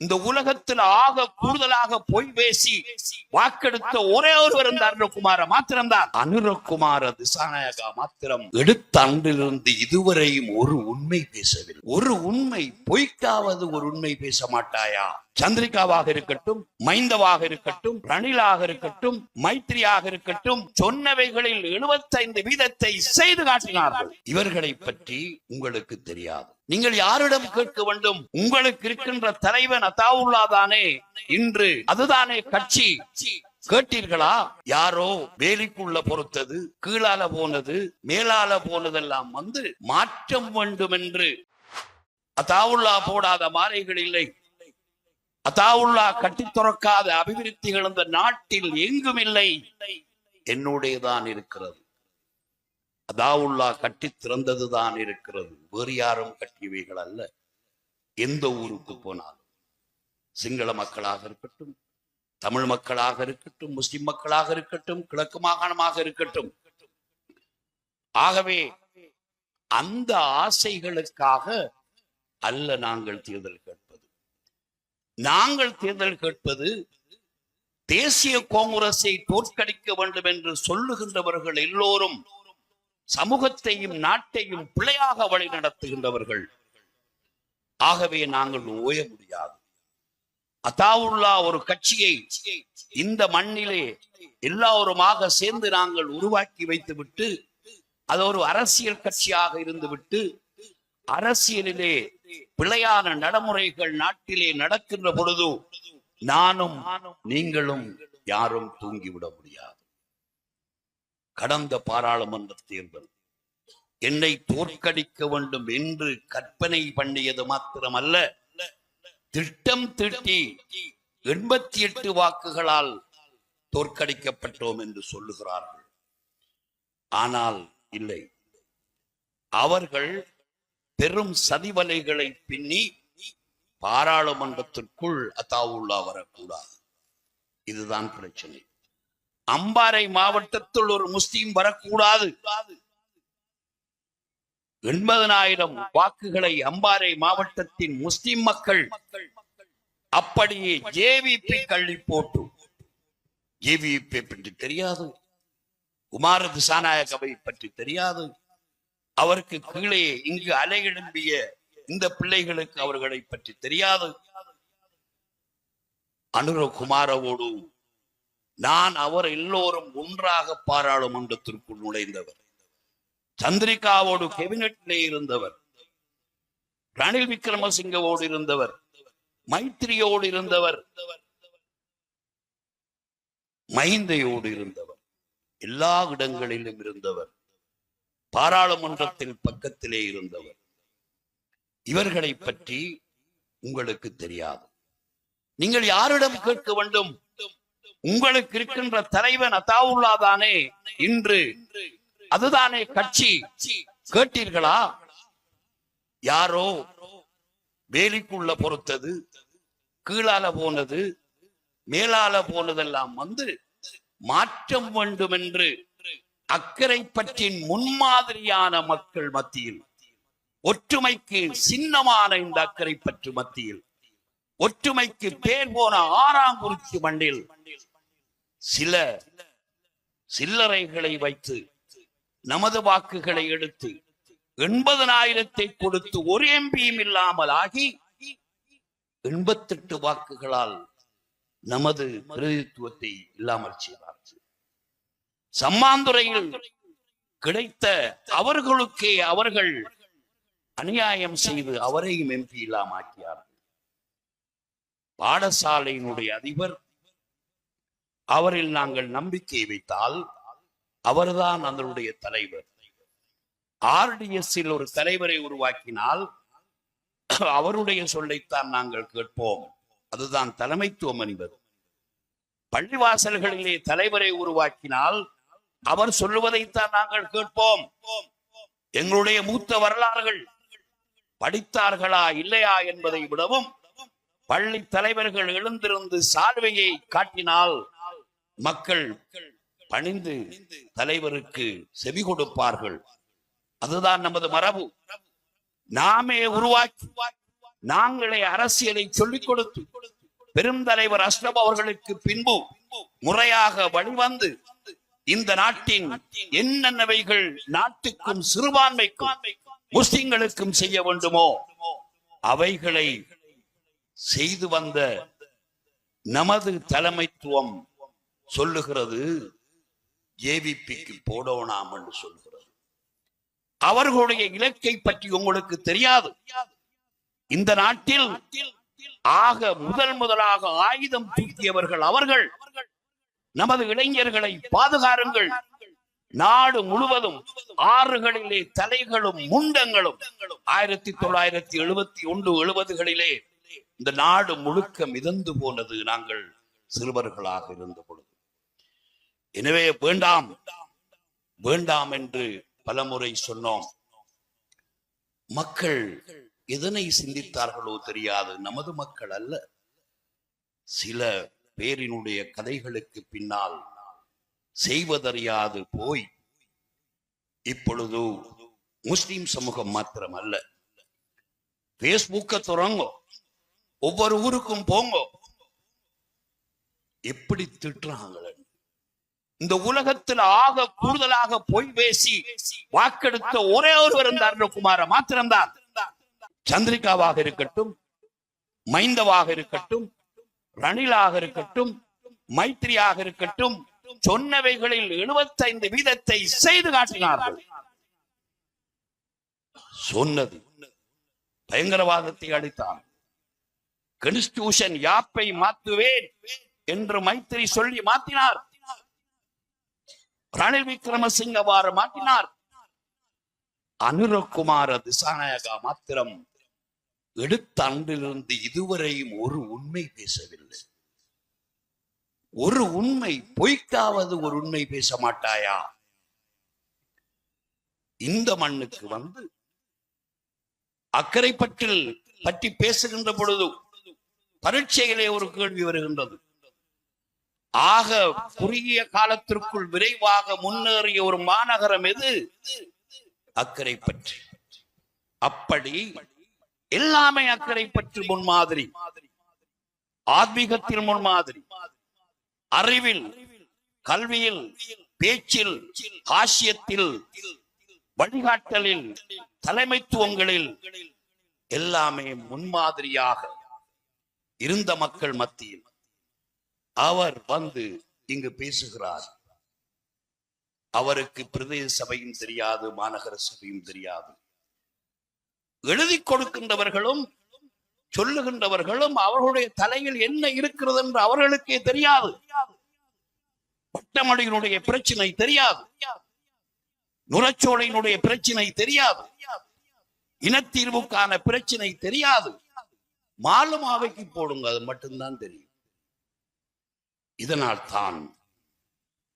இந்த உலகத்தில் ஆக கூடுதலாக பொய் பேசி வாக்கெடுத்த ஒரே ஒருவர் இந்த அனுரகுமார மாத்திரம்தான். அனுரகுமார திசாநாயகா மாத்திரம் எடுத்த அன்றிலிருந்து இதுவரையும் ஒரு உண்மை பேசவில்லை. ஒரு உண்மை பொய்க்காவது ஒரு உண்மை பேச மாட்டாயா? சந்திரிகாவாக இருக்கட்டும் மைந்தவாக இருக்கட்டும் ரணிலாக இருக்கட்டும் மைத்ரியாக இருக்கட்டும் சொன்னவைகளில் 75 வீதத்தை செய்து காட்டினார்கள். இவர்களை பற்றி உங்களுக்கு தெரியாது. நீங்கள் யாரிடம் கேட்க வேண்டும்? உங்களுக்கு இருக்கின்ற தலைவன் அத்தாவுல்லா தானே. இன்று அதுதானே கட்சி. கேட்டீர்களா? யாரோ வேலிக்குள்ள பொறுத்தது கீழால போனது மேலால போனதெல்லாம் வந்து மாற்றம் வேண்டும் என்று அத்தாவுல்லா போடாத மாலைகள் இல்லை. அத்தாவுல்லா கட்டி துறக்காத அபிவிருத்திகள் இந்த நாட்டில் எங்கும் இல்லை. என்னுடையதான் இருக்கிறது. அதாவுல்லா கட்டி திறந்ததுதான் இருக்கிறது. வேறு யாரும் கட்டியவைகள் அல்ல. எந்த ஊருக்கு போனாலும். சிங்கள மக்களாக இருக்கட்டும் தமிழ் மக்களாக இருக்கட்டும் முஸ்லிம் மக்களாக இருக்கட்டும் கிழக்கு மாகாணமாக இருக்கட்டும். ஆகவே அந்த ஆசைகளுக்காக அல்ல நாங்கள் தேர்தல் கேட்பது. நாங்கள் தேர்தல் கேட்பது தேசிய காங்கிரஸை தோற்கடிக்க வேண்டும் என்று சொல்லுகின்றவர்கள் எல்லோரும் சமூகத்தையும் நாட்டையும் பிழையாக வழி நடத்துகின்றவர்கள். ஆகவே நாங்கள் ஓய முடியாது. அதாவுல்லா ஒரு கட்சியை இந்த மண்ணிலே எல்லாருமாக சேர்ந்து நாங்கள் உருவாக்கி வைத்துவிட்டு அது ஒரு அரசியல் கட்சியாக இருந்துவிட்டு அரசியலிலே பிழையான நடைமுறைகள் நாட்டிலே நடக்கின்ற பொழுது நானும் நீங்களும் யாரும் தூங்கிவிட முடியாது. கடந்த பாராளுமன்ற தேர்தல் என்னை தோற்கடிக்க வேண்டும் என்று கற்பனை பண்ணியது மாத்திரமல்ல திட்டம் திட்டி எண்பத்தி எட்டு வாக்குகளால் தோற்கடிக்கப்பட்டோம் என்று சொல்லுகிறார்கள். ஆனால் இல்லை. அவர்கள் பெரும் சதிவலைகளை பின்னி பாராளுமன்றத்திற்குள் அத்தாவுள்ளா வரக்கூடாது. இதுதான் பிரச்சனை. அம்பாறை மாவட்டத்தில் ஒரு முஸ்லீம் வரக்கூடாது. எண்பதனாயிரம் வாக்குகளை அம்பாறை மாவட்டத்தின் முஸ்லிம் மக்கள் அப்படியே ஜேவிபி கள்ளி போட்டு. ஜேவிபி பற்றி தெரியாது. குமார திசாநாயகவை பற்றி தெரியாது. அவருக்கு கீழே இங்கு அலை எழும்பிய இந்த பிள்ளைகளுக்கு அவர்களை பற்றி தெரியாது. அனுரகுமாரவோடு நான் அவர் எல்லோரும் ஒன்றாக பாராளுமன்றத்திற்குள் நுழைந்தவர். சந்திரிகாவோடு கேபினெட்டிலே இருந்தவர். ரணில் விக்ரமசிங்கவோடு இருந்தவர். மைத்ரியோடு இருந்தவர். மைந்தையோடு இருந்தவர். எல்லா இடங்களிலும் இருந்தவர். பாராளுமன்றத்தில் பக்கத்திலே இருந்தவர். இவர்களை பற்றி உங்களுக்கு தெரியாது. நீங்கள் யாரிடம் கேட்க வேண்டும்? உங்களுக்கு இருக்கின்ற தலைவன் அத்தாவுல்லா தானே இன்று அதுதானே கட்சி. கேட்டீர்களா? யாரோ வேலிக்குள்ள பொறுத்தது கீழால போனது மேலால போனதெல்லாம் வந்து மாற்றம் வேண்டும் என்று அக்கறை பற்றின் முன்மாதிரியான மக்கள் மத்தியில் ஒற்றுமைக்கு சின்னமான இந்த அக்கறை பற்று மத்தியில் ஒற்றுமைக்கு பேர் போன ஆறாங்குறிச்சி மண்ணில் சில சில்லறைகளை வைத்து நமது வாக்குகளை எடுத்து எண்பதனாயிரத்தை கொடுத்து ஒரு எம்பியும் இல்லாமல் ஆகி எண்பத்தெட்டு வாக்குகளால் நமது பிரதித்துவத்தை இல்லாமல் செய்தார்கள் சம்மாந்துறையில் கிடைத்த அவர்களுக்கே அவர்கள் அநியாயம் செய்து அவரையும் எம்பி இல்லாமாக்கியார்கள் பாடசாலையினுடைய அதிபர் அவரில் நாங்கள் நம்பிக்கை வைத்தால் அவர்தான் அதனுடைய தலைவர். ஆர்டிஎஸ்ஸில் ஒரு தலைவரை உருவாக்கினால் அவருடைய சொல்லைத்தான் நாங்கள் கேட்போம். அதுதான் தலைமைத்துவம் என்பது. பள்ளிவாசல்களிலே தலைவரை உருவாக்கினால் அவர் சொல்லுவதைத்தான் நாங்கள் கேட்போம். எங்களுடைய மூத்த வரலாறுகள் படித்தார்களா இல்லையா என்பதை விடவும் பள்ளி தலைவர்கள் எழுந்திருந்து சால்வையை காட்டினால் மக்கள் பணிந்து தலைவருக்கு செவி கொடுப்பார்கள். அதுதான் நமது மரபு. நாமே உருவாக்கி நாங்களே அரசியலை சொல்லிக் கொடுத்து பெருந்தலைவர் அஸ்ரப் அவர்களுக்கு பின்பு முறையாக வழிவந்து இந்த நாட்டின் என்னென்னவைகள் நாட்டுக்கும் சிறுபான்மைக்கும் முஸ்லிம்களுக்கும் செய்ய வேண்டுமோ அவைகளை செய்து வந்த நமது தலைமைத்துவம் சொல்லுகிறது ஜேவிபிக்கு போடவனாம் என்று சொல்லுகிறது. அவர்களுடைய இலக்கை பற்றி உங்களுக்கு தெரியாது. இந்த நாட்டில் ஆக முதல் முதலாக ஆயுதம் தூக்கியவர்கள் அவர்கள். நமது இளைஞர்களை பாதுகாருங்கள். நாடு முழுவதும் ஆறுகளிலே தலைகளும் முண்டங்களும். ஆயிரத்தி தொள்ளாயிரத்தி எழுபத்தி ஒன்று எழுபதுகளிலே இந்த நாடு முழுக்க மிதந்து போனது நாங்கள் சிறுவர்களாக இருந்த பொழுது. எனவே வேண்டாம் வேண்டாம் என்று பலமுறை சொன்னோம். மக்கள் எதனை சிந்தித்தார்களோ தெரியாது. நமது மக்கள் அல்ல. சில பேரினுடைய கதைகளுக்கு பின்னால் செய்வதறியாது போய் இப்பொழுது முஸ்லிம் சமூகம் மாத்திரம் அல்ல பேஸ்புக்க தொடங்கோ. ஒவ்வொரு ஊருக்கும் போங்க. எப்படி திட்டுறாங்களே. இந்த உலகத்தில் ஆக கூடுதலாக பொய் பேசி வாக்கெடுத்த ஒரே ஒருவர் இருந்தார் குமார மாத்திரம்தான். சந்திரிகாவாக இருக்கட்டும் மைந்தவாக இருக்கட்டும் ரணிலாக இருக்கட்டும் மைத்ரியாக இருக்கட்டும் சொன்னவைகளில் 75 வீதத்தை செய்து காட்டினார்கள். சொன்னது. பயங்கரவாதத்தை அளித்தார் கன்ஸ்டியூஷன் யாப்பை மாத்துவேன் என்று மைத்திரி சொல்லி மாத்தினார். ரணில் விக்ரமசிங்க அவ்வாறு மாற்றினார். அனுரகுமார திசாநாயகா மாத்திரம் எடுத்த அன்றிலிருந்து இதுவரையும் ஒரு உண்மை பேசவில்லை. ஒரு உண்மை பொய்க்காவது ஒரு உண்மை பேச மாட்டாயா? இந்த மண்ணுக்கு வந்து அக்கறை பற்றில் பற்றி பேசுகின்ற பொழுது பரீட்சைகளே ஒரு கேள்வி வருகின்றது. ஆக குறுகிய காலத்திற்குள் விரைவாக முன்னேறிய ஒரு மாநகரம் எது? அக்கறை பற்றி. அப்படி எல்லாமே அக்கறை பற்றி முன்மாதிரி. ஆத்மீகத்தில் முன்மாதிரி. அறிவில் கல்வியில் பேச்சில் காசியத்தில் வழிகாட்டலில் தலைமைத்துவங்களில் எல்லாமே முன்மாதிரியாக இருந்த மக்கள் மத்தியில். அவர் வந்து இங்கு பேசுகிறார். அவருக்கு பிரதேச சபையும் தெரியாது மாநகர சபையும் தெரியாது. எழுதி கொடுக்கின்றவர்களும் சொல்லுகின்றவர்களும் அவர்களுடைய தலையில் என்ன இருக்கிறது என்று அவர்களுக்கே தெரியாது. பட்டமடையினுடைய பிரச்சனை தெரியாது. நுரச்சோலையினுடைய பிரச்சனை தெரியாது. இனத்தீர்வுக்கான பிரச்சனை தெரியாது. மாலுமாவைக்கு போடுங்க அது மட்டும்தான் தெரியும். இதனால் தான்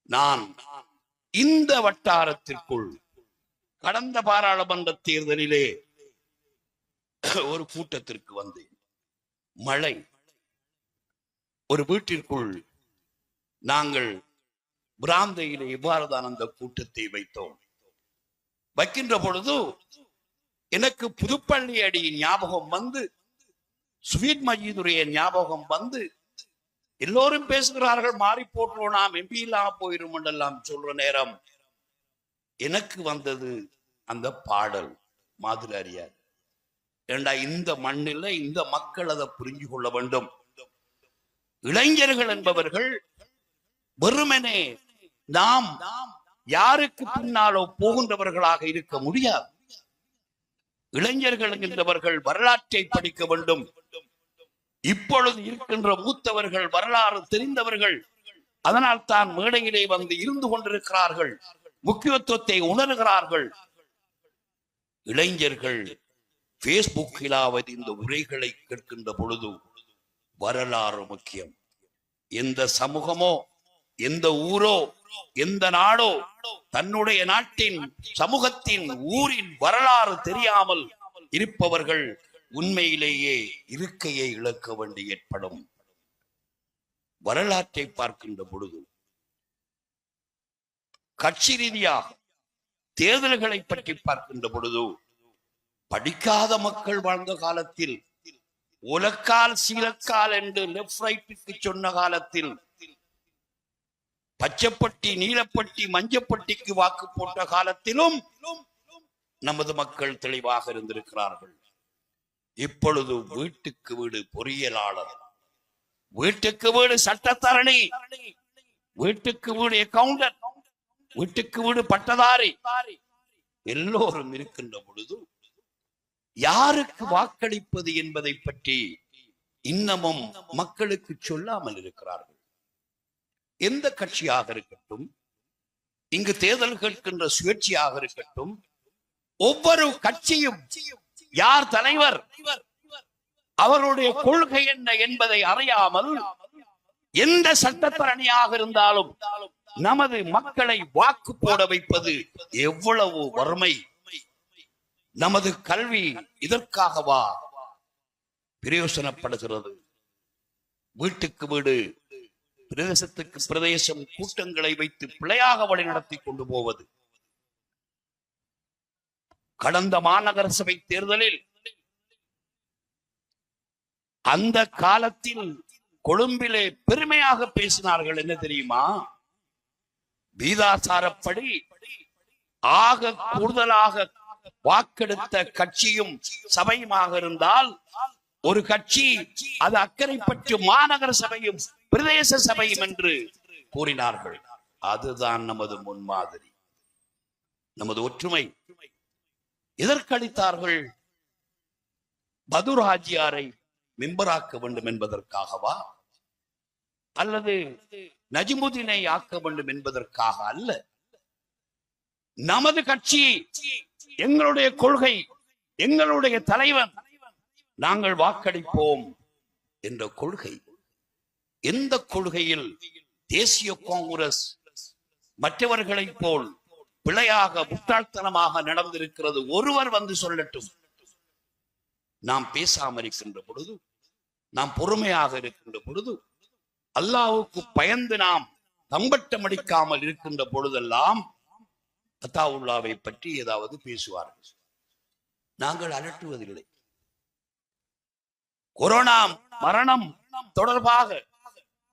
நான் இந்த வட்டாரத்திற்குள் கடந்த பாராளுமன்ற தேர்தலிலே ஒரு கூட்டத்திற்கு வந்தேன். மழை. ஒரு வீட்டிற்குள் நாங்கள் பிராந்தையிலே இவ்வாறுதான் அந்த கூட்டத்தை வைத்தோம்? வைக்கின்ற பொழுது எனக்கு புதுப்பள்ளி அடியின் ஞாபகம் வந்து சுவீட் மஜீதுடைய ஞாபகம் வந்து எல்லோரும் பேசுகிறார்கள் மாறி போட்டுருவோம் நாம் எம்பி இல்லாம போயிரும் என்றெல்லாம் சொல்ற நேரம் எனக்கு வந்தது அந்த பாடல் மாதிரியார் ஏண்டா இந்த மண்ணில் இந்த மக்கள் அதை புரிஞ்சு கொள்ள வேண்டும். இளைஞர்கள் என்பவர்கள் வெறுமனே நாம் யாருக்கு பின்னாலோ போகின்றவர்களாக இருக்க முடியாது. இளைஞர்கள் என்கின்றவர்கள் வரலாற்றை படிக்க வேண்டும். இப்பொழுது இருக்கின்ற மூத்தவர்கள் வரலாறு தெரிந்தவர்கள் அதனால் தான் மேடையிலே வந்து இருந்து கொண்டிருக்கிறார்கள் முக்கியத்துவத்தை உணர்கிறார்கள். இளைஞர்கள் பேஸ்புக்கிலாவது இந்த உரைகளை கேட்கின்ற பொழுது வரலாறு முக்கியம். எந்த சமூகமோ எந்த ஊரோ எந்த நாடோ தன்னுடைய நாட்டின் சமூகத்தின் ஊரின் வரலாறு தெரியாமல் இருப்பவர்கள் உண்மையிலேயே இருக்கையை இழக்க வேண்டி ஏற்படும். வரலாற்றை பார்க்கின்ற பொழுது கட்சி ரீதியாக தேர்தல்களை பற்றி பார்க்கின்ற பொழுது படிக்காத மக்கள் வாழ்ந்த காலத்தில் உலக்கால் சீலக்கால் என்று லெப்ட் ரைட்டுக்கு சொன்ன காலத்தில் பச்சைப்பட்டி நீலப்பட்டி மஞ்சப்பட்டிக்கு வாக்கு போட்ட காலத்திலும் நமது மக்கள் தெளிவாக இருந்திருக்கிறார்கள். இப்பொழுது வீட்டுக்கு வீடு பொறியியலாளர். வீட்டுக்கு வீடு சட்டத்தரணி. வீட்டுக்கு வீடு அக்கவுண்டன்ட் வீட்டுக்கு வீடு பட்டதாரி. எல்லோரும் இருக்கின்ற பொழுது யாருக்கு வாக்களிப்பது என்பதை பற்றி இன்னமும் மக்களுக்கு சொல்லாமல் இருக்கிறார்கள். எந்த கட்சியாக இருக்கட்டும் இங்கு தேர்தல் கேட்கின்ற சுயேட்சையாக இருக்கட்டும் ஒவ்வொரு கட்சியும் யார் தலைவர்? அவருடைய கொள்கை என்ன என்பதை அறியாமல் எந்த சட்டத்தரணியாக இருந்தாலும் நமது மக்களை வாக்கு போட வைப்பது எவ்வளவு வறுமை. நமது கல்வி இதற்காகவா பிரயோசனப்படுகிறது. வீட்டுக்கு வீடு பிரதேசத்துக்கு பிரதேசம் கூட்டங்களை வைத்து பிழையாக வழிநடத்தி கொண்டு போவது கடந்த மாநகர சபை தேர்தலில் அந்த காலத்தில் கொழும்பிலே பெருமையாக பேசினார்கள் என்ன தெரியுமா? வீதாசாரப்படி ஆக கூடுதலாக வாக்கெடுத்த கட்சியும் சபையுமாக இருந்தால் ஒரு கட்சி அது அக்கறைப்பற்று மாநகர சபையும் பிரதேச சபையும் என்று கூறினார்கள். அதுதான் நமது முன்மாதிரி. நமது ஒற்றுமை. எதற்களித்தார்கள் பதுராஜியாரை மெம்பராக்க வேண்டும் என்பதற்காகவா? அல்லது நஜிமுதீனை ஆக்க வேண்டும் என்பதற்காக அல்ல. நமது கட்சி எங்களுடைய கொள்கை எங்களுடைய தலைவன் நாங்கள் வாக்களிப்போம் என்ற கொள்கை. எந்த கொள்கையில் தேசிய காங்கிரஸ் மற்றவர்களைப் போல் பிழையாக முட்டாள்தனமாக நடந்திருக்கிறது. ஒருவர் வந்து சொல்லட்டும். நாம் பேசாமல் இருக்கின்ற பொழுது நாம் பொறுமையாக இருக்கின்ற பொழுது அல்லாவுக்கு பயந்து நாம் தம்பட்டம் அடிக்காமல் இருக்கின்ற பொழுதெல்லாம் அத்தாவுல்லாவை பற்றி ஏதாவது பேசுவார்கள். நாங்கள் அலட்டுவதில்லை. கொரோனா மரணம் தொடர்பாக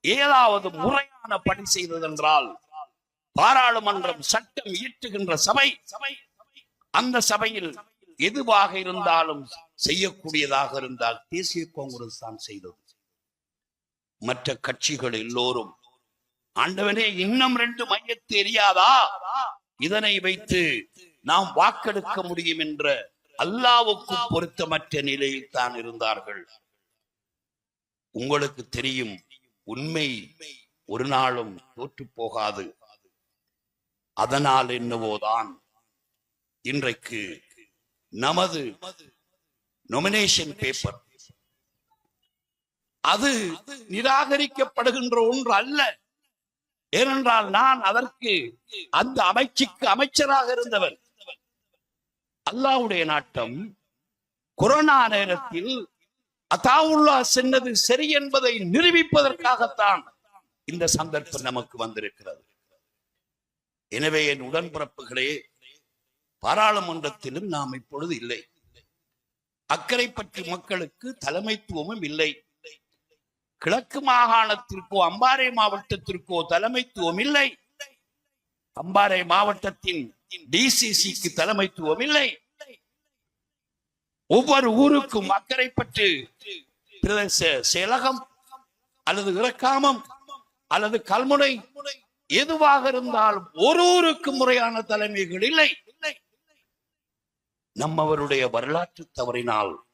ஏதாவது முறையான பணி செய்ததென்றால் பாராளுமன்றம் சட்டம் இயற்றுகின்ற சபை சபை அந்த சபையில் எதுவாக இருந்தாலும் செய்யக்கூடியதாக இருந்தால் தேசிய காங்கிரஸ் தான் செய்தது. மற்ற கட்சிகள் எல்லோரும் ஆண்டவனே இன்னும் ரெண்டு மையத்து எரியாதா? இதனை வைத்து நாம் வாக்கெடுக்க முடியும் என்ற அல்லாவுக்கும் பொருத்தமற்ற நிலையில் தான் இருந்தார்கள். உங்களுக்கு தெரியும் உண்மை ஒரு நாளும் தோற்று போகாது. அதனால் என்னவோதான்? இன்றைக்கு நமது நொமினேஷன் பேப்பர் அது நிராகரிக்கப்படுகின்ற ஒன்று அல்ல. ஏனென்றால் நான் அதற்கு அந்த அமைச்சுக்கு அமைச்சராக இருந்தவர். அல்லாவுடைய நாட்டம் கொரோனா நேரத்தில் அதாவுல்லா சென்னது சரி என்பதை நிரூபிப்பதற்காகத்தான் இந்த சந்தர்ப்பம் நமக்கு வந்திருக்கிறது. எனவே என் உடன்பிறப்புகளே பாராளுமன்றத்திலும் நாம் இப்பொழுது இல்லை. அக்கரைப்பற்று மக்களுக்கு தலைமைத்துவமும் இல்லை. கிழக்கு மாகாணத்திற்கோ அம்பாறை மாவட்டத்திற்கோ தலைமைத்துவம் இல்லை. அம்பாறை மாவட்டத்தின் டிசிசிக்கு தலைமைத்துவம் இல்லை. ஒவ்வொரு ஊருக்கும் அக்கரைப்பற்று பிரதேச செயலகம் அல்லது இறக்காமம் அல்லது கல்முனை எதுவாக இருந்தாலும் ஒரு ஊருக்கு முறையான தலைமைகள் இல்லை. நம்மவருடைய வரலாற்று தவறினால்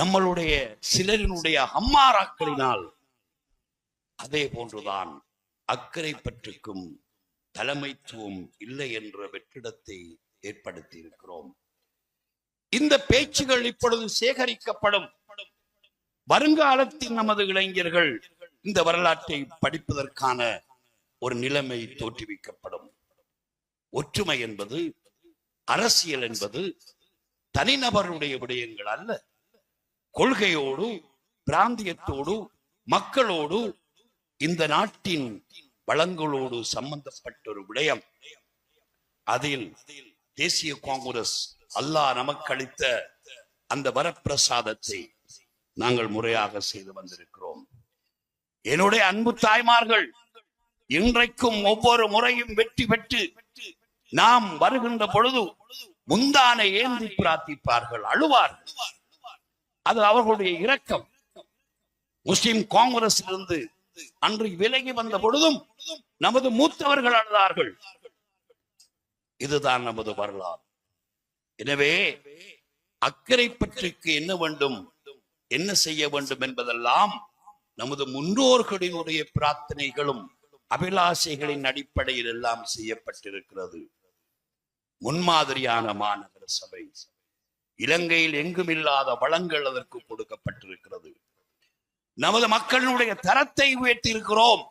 நம்மளுடைய சிலரினுடைய அம்மாராக்களினால் அதே போன்றுதான் அக்கறை பற்றுக்கும் தலைமைத்துவம் இல்லை என்ற வெற்றிடத்தை ஏற்படுத்தி இருக்கிறோம் இந்த பேச்சுகள் இப்பொழுது சேகரிக்கப்படும். வருங்காலத்தில் நமது இளைஞர்கள் இந்த வரலாற்றை படிப்பதற்கான ஒரு நிலைமை தோற்றுவிக்கப்படும். ஒற்றுமை என்பது அரசியல் என்பது தனிநபருடைய விடயங்கள் அல்ல. கொள்கையோடு பிராந்தியத்தோடு மக்களோடு இந்த நாட்டின் வளங்களோடு சம்பந்தப்பட்ட ஒரு விடயம். அதில் தேசிய காங்கிரஸ் அல்லாஹ் நமக்கு அளித்த அந்த வரப்பிரசாதத்தை நாங்கள் முறையாக செய்து வந்திருக்கிறோம். என்னுடைய அன்பு தாய்மார்கள் இன்றைக்கும் ஒவ்வொரு முறையும் வெற்றி பெற்று நாம் வருகின்ற பொழுது முந்தானை ஏந்தி பிரார்த்திப்பார்கள் அழுவார்கள். அது அவர்களுடைய இரக்கம். முஸ்லிம் காங்கிரஸ் இருந்து அன்று விலகி வந்த பொழுதும் நமது மூத்தவர்கள் அழுதார்கள். இதுதான் நமது வரலாறு. எனவே அக்கறை பற்றிக்கு என்ன வேண்டும் என்ன செய்ய வேண்டும் என்பதெல்லாம் நமது முன்னோர்களினுடைய பிரார்த்தனைகளும் அபிலாஷைகளின் அடிப்படையில் எல்லாம் செய்யப்பட்டிருக்கிறது. முன்மாதிரியான மாநகர சபை இலங்கையில் எங்கும் இல்லாத வளங்கள் அதற்கு கொடுக்கப்பட்டிருக்கிறது. நமது மக்களுடைய தரத்தை உயர்த்தி இருக்கிறோம்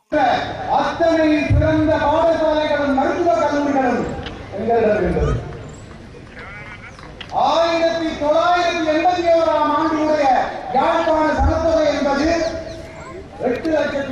ஆயிரத்தி தொள்ளாயிரத்தி எண்பத்தி ஓராம் ஆண்டினுடைய யாழ்ப்பாண சனத்தொகை என்பது எட்டு லட்சத்தி